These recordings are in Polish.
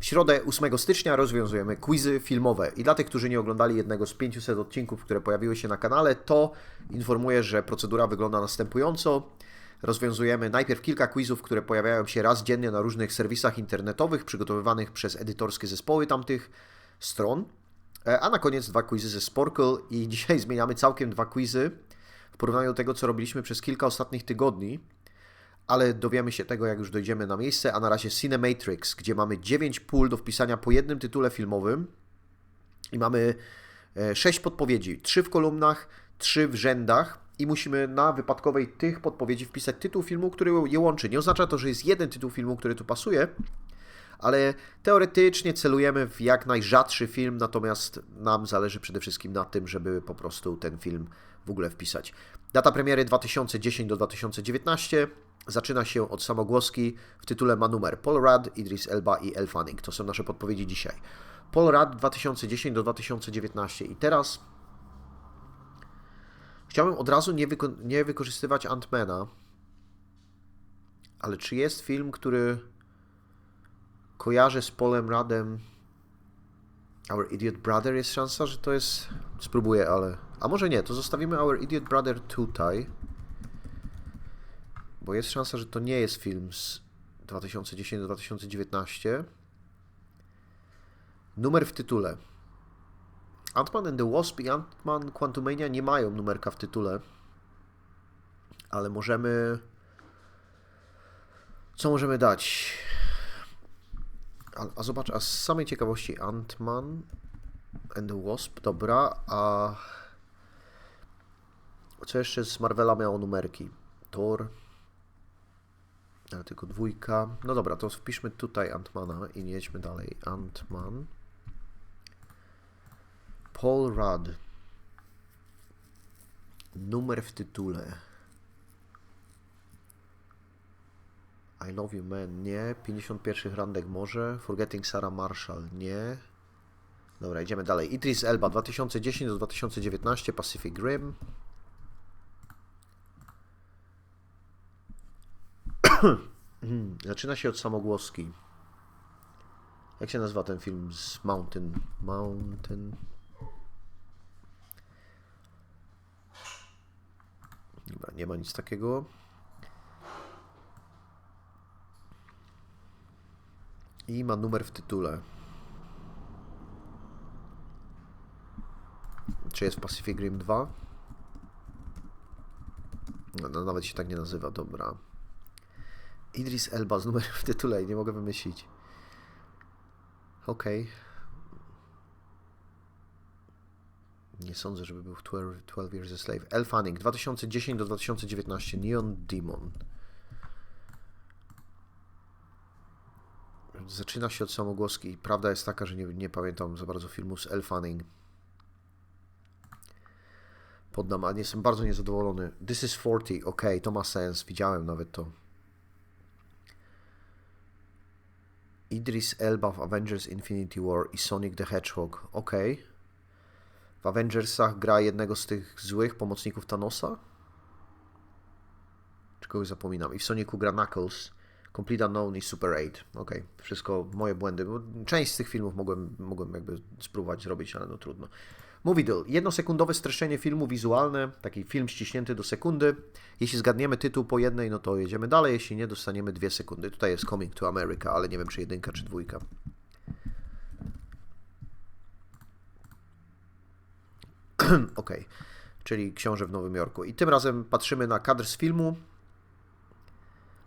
W środę 8 stycznia rozwiązujemy quizy filmowe i dla tych, którzy nie oglądali jednego z 500 odcinków, które pojawiły się na kanale, to informuję, że procedura wygląda następująco. Rozwiązujemy najpierw kilka quizów, które pojawiają się raz dziennie na różnych serwisach internetowych przygotowywanych przez edytorskie zespoły tamtych stron. E, A na koniec dwa quizy ze Sporkle i dzisiaj zmieniamy całkiem dwa quizy w porównaniu do tego, co robiliśmy przez kilka ostatnich tygodni ale dowiemy się tego, jak już dojdziemy na miejsce, a na razie Cinematrix, gdzie mamy 9 pól do wpisania po jednym tytule filmowym i mamy 6 podpowiedzi, 3 w kolumnach, 3 w rzędach i musimy na wypadkowej tych podpowiedzi wpisać tytuł filmu, który je łączy. Nie oznacza to, że jest jeden tytuł filmu, który tu pasuje, ale teoretycznie celujemy w jak najrzadszy film, natomiast nam zależy przede wszystkim na tym, żeby po prostu ten film w ogóle wpisać. Data premiery 2010 do 2019 zaczyna się od samogłoski. W tytule ma numer Paul Rudd, Idris Elba i El Fanning. To są nasze podpowiedzi dzisiaj. Paul Rudd 2010 do 2019. I teraz chciałbym od razu nie, wyko- nie wykorzystywać Antmana, ale czy jest film, który kojarzę z Polem Ruddem Our Idiot Brother? Jest szansa, że to jest... Spróbuję, ale... A może nie, to zostawimy Our Idiot Brother tutaj. Bo jest szansa, że to nie jest film z 2010 do 2019. Numer w tytule. Ant-Man and the Wasp i Ant-Man Quantumania nie mają numerka w tytule. Ale możemy... Co możemy dać? A, a zobacz, a z samej ciekawości Ant-Man and the Wasp, dobra, a... Co jeszcze z Marvela miało numerki? Thor, ale tylko dwójka. No dobra, to wpiszmy tutaj Antmana i nie jedźmy dalej. Antman. Paul Rudd. Numer w tytule. I Love You Man, nie. 51 randek może. Forgetting Sarah Marshall, nie. Dobra, idziemy dalej. Idris Elba 2010 do 2019, Pacific Rim. Zaczyna się od samogłoski. Jak się nazywa ten film z Mountain? Mountain. Dobra, nie ma nic takiego. I ma numer w tytule. Czy jest Pacific Rim 2? No, no, nawet się tak nie nazywa, dobra. Idris Elba z numerem w tytule i nie mogę wymyślić. Okej. Okay. Nie sądzę, żeby był w 12, 12 Years a Slave. El Fanning, 2010 do 2019. Neon Demon. Zaczyna się od samogłoski. Prawda jest taka, że nie, nie pamiętam za bardzo filmu z El Fanning. Poddam, ale jestem bardzo niezadowolony. This is 40. Ok, to ma sens. Widziałem nawet to. Idris Elba w Avengers Infinity War i Sonic the Hedgehog. Ok. W Avengersach gra jednego z tych złych pomocników Thanosa? Czy kogoś zapominam? I w Sonicu gra Knuckles, Complete Unknown i Super 8. Ok, wszystko moje błędy. Część z tych filmów mogłem, mogłem jakby spróbować zrobić, ale no trudno. Movie Deal. Jednosekundowe streszczenie filmu wizualne, taki film ściśnięty do sekundy. Jeśli zgadniemy tytuł po jednej, no to jedziemy dalej, jeśli nie, dostaniemy dwie sekundy. Tutaj jest Coming to America, ale nie wiem, czy jedynka, czy dwójka. ok, czyli Książę w Nowym Jorku. I tym razem patrzymy na kadr z filmu,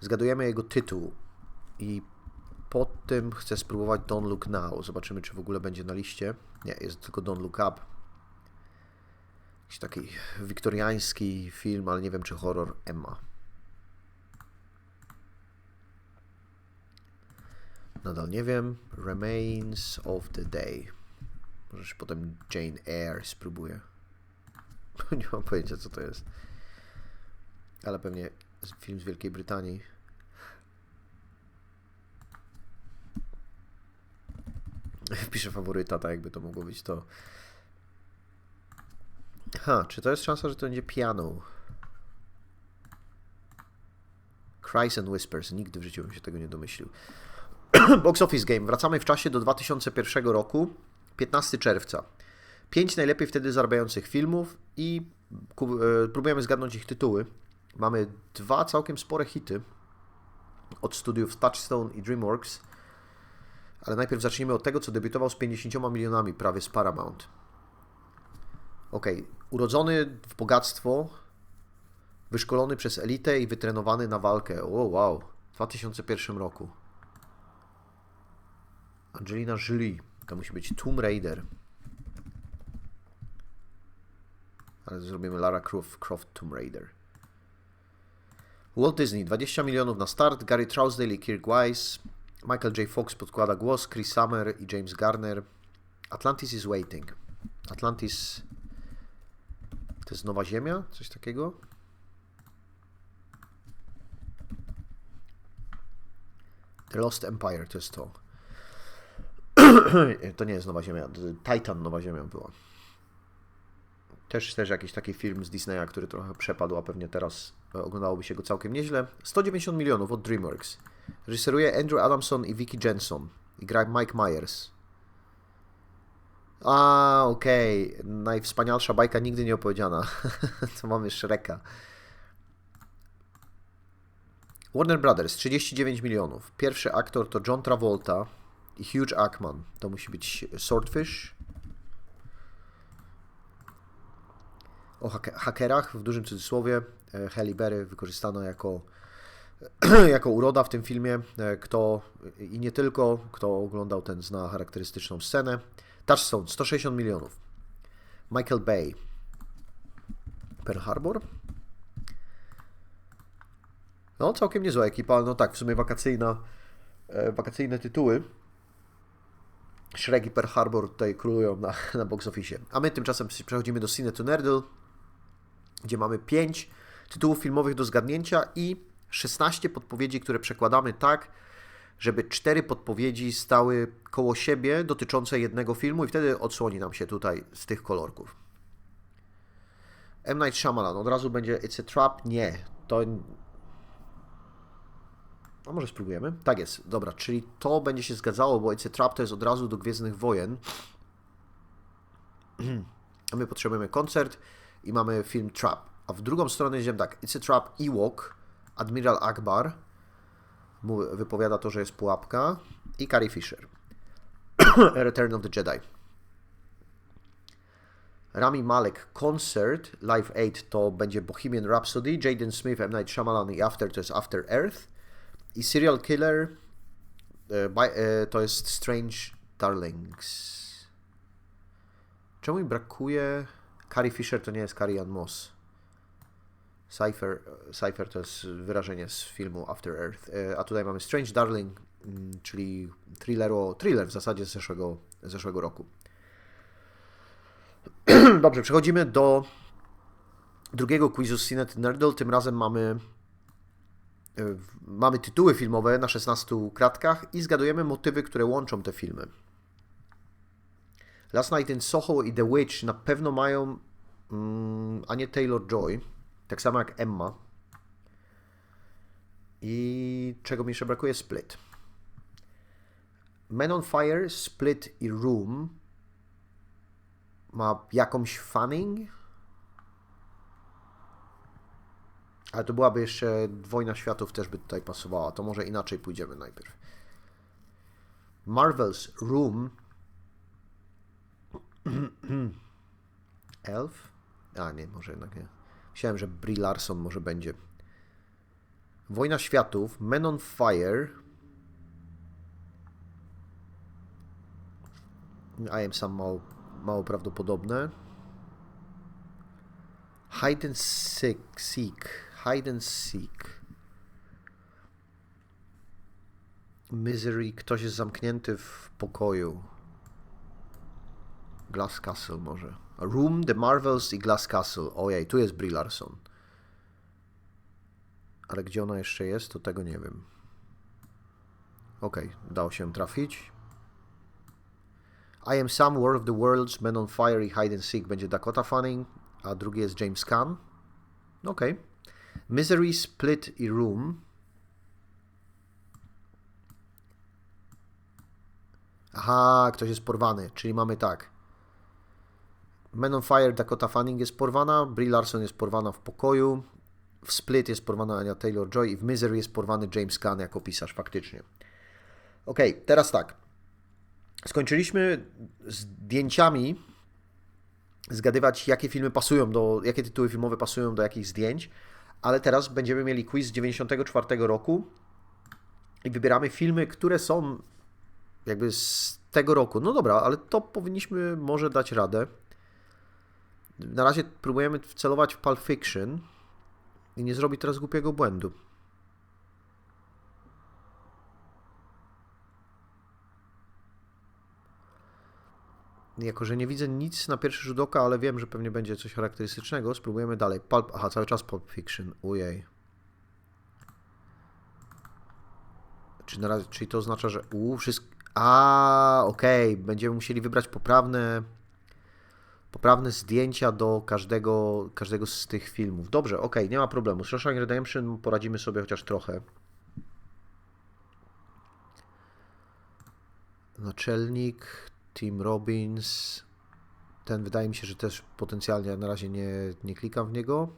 zgadujemy jego tytuł i po tym chcę spróbować Don't Look Now. Zobaczymy, czy w ogóle będzie na liście. Nie, jest tylko Don't Look Up. Jakiś taki wiktoriański film, ale nie wiem, czy horror Emma. Nadal nie wiem. Remains of the Day. Może się potem Jane Eyre spróbuję. nie mam pojęcia, co to jest. Ale pewnie film z Wielkiej Brytanii. Wpiszę faworyta, tak jakby to mogło być to. Ha, czy to jest szansa, że to będzie piano? Cries and Whispers. Nigdy w życiu bym się tego nie domyślił. Box Office Game. Wracamy w czasie do 2001 roku, 15 czerwca. Pięć najlepiej wtedy zarabiających filmów i e, próbujemy zgadnąć ich tytuły. Mamy dwa całkiem spore hity od studiów Touchstone i DreamWorks. Ale najpierw zacznijmy od tego, co debiutował z 50 milionami prawie z Paramount. Ok, urodzony w bogactwo, wyszkolony przez elitę i wytrenowany na walkę. O wow, w 2001 roku. Angelina Jolie. To musi być Tomb Raider. Ale zrobimy Lara Croft, Croft Tomb Raider. Walt Disney 20 milionów na start, Gary Trousdale i Kirk Wise, Michael J. Fox podkłada głos, Chris Summer i James Garner. Atlantis is waiting. Atlantis to jest Nowa Ziemia? Coś takiego? The Lost Empire to jest to. to nie jest Nowa Ziemia. Titan Nowa Ziemia była. Też, też jakiś taki film z Disneya, który trochę przepadł, a pewnie teraz e, oglądałoby się go całkiem nieźle. 190 milionów od DreamWorks. Reżyseruje Andrew Adamson i Vicky Jensen. I gra Mike Myers. A, okej. Najwspanialsza bajka nigdy nie opowiedziana. to mamy Shreka. Warner Brothers 39 milionów. Pierwszy aktor to John Travolta i Hugh Jackman. To musi być Swordfish. O hake- hakerach w dużym cudzysłowie. E, Halle Berry wykorzystano jako, jako uroda w tym filmie. E, Kto i nie tylko, kto oglądał ten zna charakterystyczną scenę. Touchstone 160 milionów. Michael Bay. Pearl Harbor. No, całkiem niezła ekipa, no tak, w sumie wakacyjna, e, wakacyjne tytuły. Shrek i Pearl Harbor tutaj królują na, na box office. A my tymczasem przechodzimy do Cine to Nerdle, gdzie mamy 5 tytułów filmowych do zgadnięcia i 16 podpowiedzi, które przekładamy tak, żeby cztery podpowiedzi stały koło siebie dotyczące jednego filmu i wtedy odsłoni nam się tutaj z tych kolorków. M. Night Shyamalan, od razu będzie It's a Trap? Nie, to... A może spróbujemy? Tak jest, dobra, czyli to będzie się zgadzało, bo It's a Trap to jest od razu do Gwiezdnych Wojen. A my potrzebujemy koncert i mamy film Trap. A w drugą stronę idziemy tak, It's a Trap Ewok, Admiral Akbar, wypowiada to, że jest pułapka i Carrie Fisher. Return of the Jedi. Rami Malek Concert Live 8 to będzie Bohemian Rhapsody, Jaden Smith, M. Night Shyamalan i After to jest After Earth i Serial Killer e, by, e, to jest Strange Darlings. Czemu mi brakuje Carrie Fisher to nie jest Carrie Ann Moss. Cypher, Cypher to jest wyrażenie z filmu After Earth. E, A tutaj mamy Strange Darling, mm, czyli thriller, o, thriller w zasadzie z zeszłego, zeszłego roku. Dobrze, przechodzimy do drugiego quizu z Cinet Nerdle. Tym razem mamy, e, mamy tytuły filmowe na 16 kratkach i zgadujemy motywy, które łączą te filmy. Last Night in Soho i The Witch na pewno mają mm, Anię Taylor-Joy, tak samo jak Emma. I czego mi jeszcze brakuje? Split. Men on Fire, Split i Room ma jakąś Fanning? Ale to byłaby jeszcze Wojna Światów też by tutaj pasowała. To może inaczej pójdziemy najpierw. Marvel's Room Elf? A nie, może jednak nie. Myślałem, że Brie Larson może będzie. Wojna Światów, Men on Fire. I am sam mało, mało prawdopodobne. Hide and seek, seek. Hide and seek. Misery, ktoś jest zamknięty w pokoju. Glass Castle może. Room, The Marvels i Glass Castle. Ojej, tu jest Brie Larson. Ale gdzie ona jeszcze jest, to tego nie wiem. Okej, dało się trafić. I Am Sam, War of the Worlds, Men on Fire i Hide and Seek będzie Dakota Fanning, a drugi jest James Caan. Okej. Misery, Split i Room. Aha, ktoś jest porwany, czyli mamy tak. Men on Fire Dakota Fanning jest porwana, Brie Larson jest porwana w pokoju, w Split jest porwana Anya Taylor-Joy i w Misery jest porwany James Gunn jako pisarz faktycznie. Ok, teraz tak. Skończyliśmy zdjęciami zgadywać, jakie filmy pasują do, jakie tytuły filmowe pasują do jakich zdjęć, ale teraz będziemy mieli quiz z 94 roku i wybieramy filmy, które są jakby z tego roku. No dobra, ale to powinniśmy może dać radę. Na razie próbujemy wcelować w Pulp Fiction i nie zrobić teraz głupiego błędu. Jako, że nie widzę nic na pierwszy rzut oka, ale wiem, że pewnie będzie coś charakterystycznego, spróbujemy dalej. Pulp, aha, cały czas Pulp Fiction. Ujej. Czy na razie, czyli to oznacza, że u wszystko. A, okej, okay. będziemy musieli wybrać poprawne poprawne zdjęcia do każdego, każdego z tych filmów. Dobrze, okay, nie ma problemu. Z Shawshank Redemption poradzimy sobie chociaż trochę. Naczelnik, Tim Robbins. Ten wydaje mi się, że też potencjalnie na razie nie, nie klikam w niego.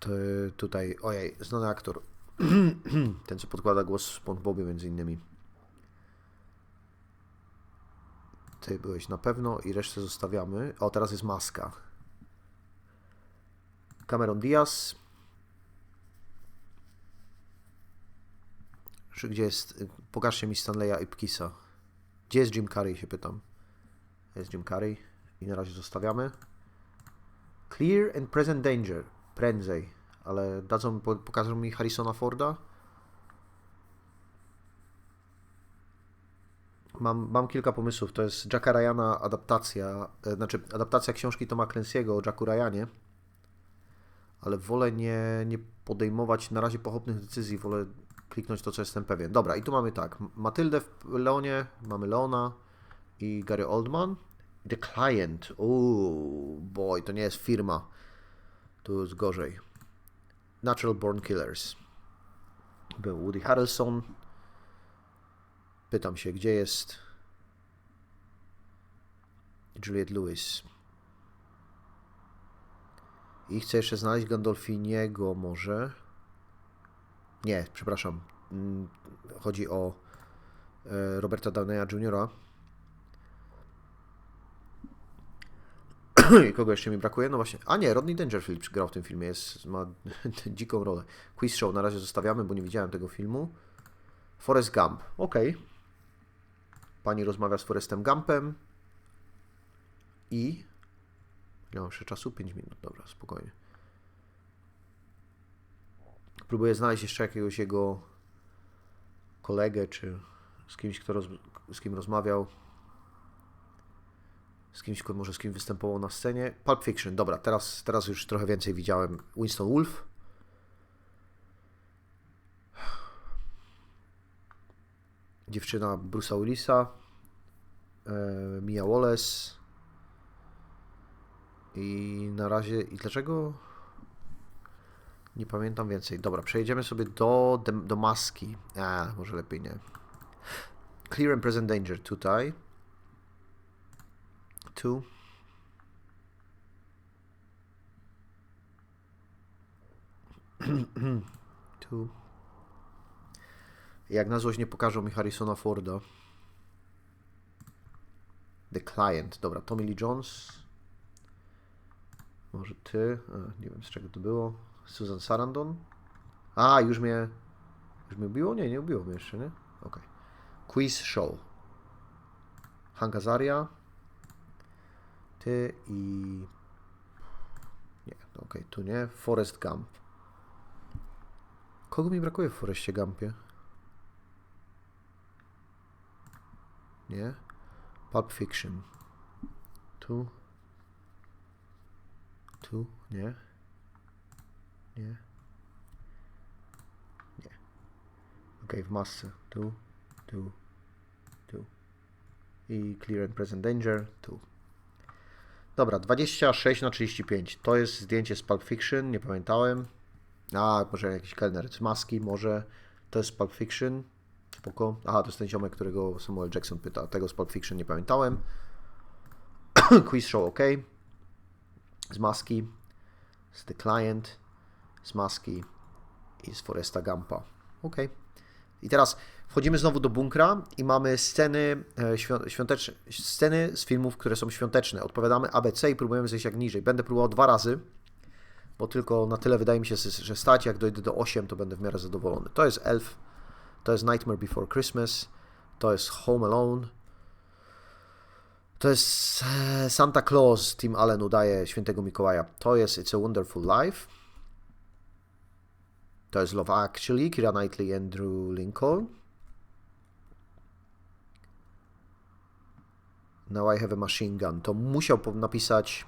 To tutaj, ojej, znany aktor. Ten, co podkłada głos SpongeBobie między innymi. Ty byłeś na pewno i resztę zostawiamy. O, teraz jest maska. Cameron Diaz. Gdzie jest? Pokażcie mi Stanleya i Pkisa. Gdzie jest Jim Carrey, się pytam. Jest Jim Carrey i na razie zostawiamy. Clear and Present Danger. Prędzej ale dadzą, pokażą mi Harrisona Forda. Mam, mam kilka pomysłów. To jest Jacka Ryana adaptacja, e, znaczy adaptacja książki Toma Clancy'ego o Jacku Ryanie, ale wolę nie, nie podejmować na razie pochopnych decyzji, wolę kliknąć to, co jestem pewien. Dobra, i tu mamy tak, Matyldę w Leonie, mamy Leona i Gary Oldman. The Client, uuu, boy, to nie jest firma, tu jest gorzej. Natural Born Killers. Był Woody Harrelson. Pytam się, gdzie jest Juliette Lewis. I chcę jeszcze znaleźć Gandolfiniego może. Nie, przepraszam. Mm, chodzi o e, Roberta Downeya Jr. kogo jeszcze mi brakuje? No właśnie. A nie, Rodney Dangerfield grał w tym filmie, jest, ma dziką rolę. Quiz Show na razie zostawiamy, bo nie widziałem tego filmu. Forrest Gump. Ok. Pani rozmawia z Forrestem Gumpem. I. Ile mam jeszcze czasu? 5 minut. Dobra, spokojnie. Próbuję znaleźć jeszcze jakiegoś jego kolegę, czy z kimś, kto roz... z kim rozmawiał z kimś, może z kim występował na scenie. Pulp Fiction, dobra, teraz, teraz już trochę więcej widziałem. Winston Wolf. Dziewczyna Bruce'a Willisa. E, Mia Wallace. I na razie. I dlaczego? Nie pamiętam więcej. Dobra, przejdziemy sobie do, do maski. A, może lepiej nie. Clear and Present Danger tutaj two. two. Jak na złość nie pokażą mi Harrisona Forda. The Client. Dobra, Tommy Lee Jones. Może ty. Nie wiem z czego to było. Susan Sarandon. A, już mnie. Już mnie ubiło? Nie, nie ubiło mnie jeszcze, nie? Ok. Quiz Show. Hank Azaria ty i... Nie, okej, okay, tu nie. Forest Gump. Kogo mi brakuje w Forestie Gumpie? Nie. Pulp Fiction. Tu. Tu. Nie. Nie. Nie. Ok, w masce. Tu. Tu. Tu. I Clear and Present Danger. Tu. Dobra, 26 na 35. To jest zdjęcie z Pulp Fiction, nie pamiętałem. A, może jakiś kelner z maski, może. To jest Pulp Fiction. Spoko. Aha, to jest ten ziomek, którego Samuel Jackson pyta. Tego z Pulp Fiction nie pamiętałem. Quiz show OK. Z maski. Z The Client. Z maski. I z Foresta Gampa. OK. I teraz wchodzimy znowu do bunkra i mamy sceny e, świąt- świąteczne, sceny z filmów, które są świąteczne. Odpowiadamy ABC i próbujemy zejść jak niżej. Będę próbował dwa razy, bo tylko na tyle wydaje mi się, że stać. Jak dojdę do 8, to będę w miarę zadowolony. To jest Elf, to jest Nightmare Before Christmas, to jest Home Alone, to jest e, Santa Claus, Tim Allen udaje świętego Mikołaja. To jest It's a Wonderful Life. To jest Love Actually, Kira Knightley Andrew Lincoln. Now I have a machine gun. To musiał napisać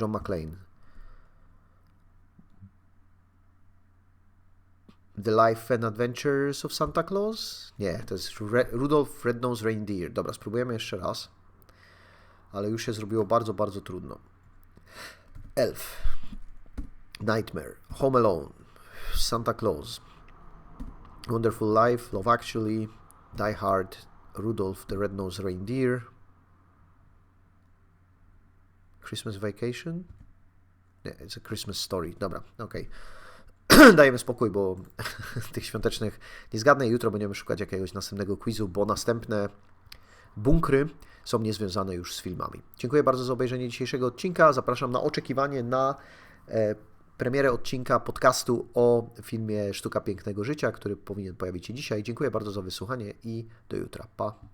John McClane. The Life and Adventures of Santa Claus? Nie, to jest Re- Rudolph Red-Nosed Reindeer. Dobra, spróbujemy jeszcze raz. Ale już się zrobiło bardzo, bardzo trudno. Elf. Nightmare, Home Alone, Santa Claus, Wonderful Life, Love Actually, Die Hard, Rudolph the Red-Nosed Reindeer, Christmas Vacation? Nie, it's a Christmas Story. Dobra, okej. Dajemy spokój, bo tych świątecznych nie zgadnę. Jutro będziemy szukać jakiegoś następnego quizu, bo następne bunkry są niezwiązane już z filmami. Dziękuję bardzo za obejrzenie dzisiejszego odcinka. Zapraszam na oczekiwanie na e, premierę odcinka podcastu o filmie Sztuka Pięknego Życia, który powinien pojawić się dzisiaj. Dziękuję bardzo za wysłuchanie i do jutra. Pa.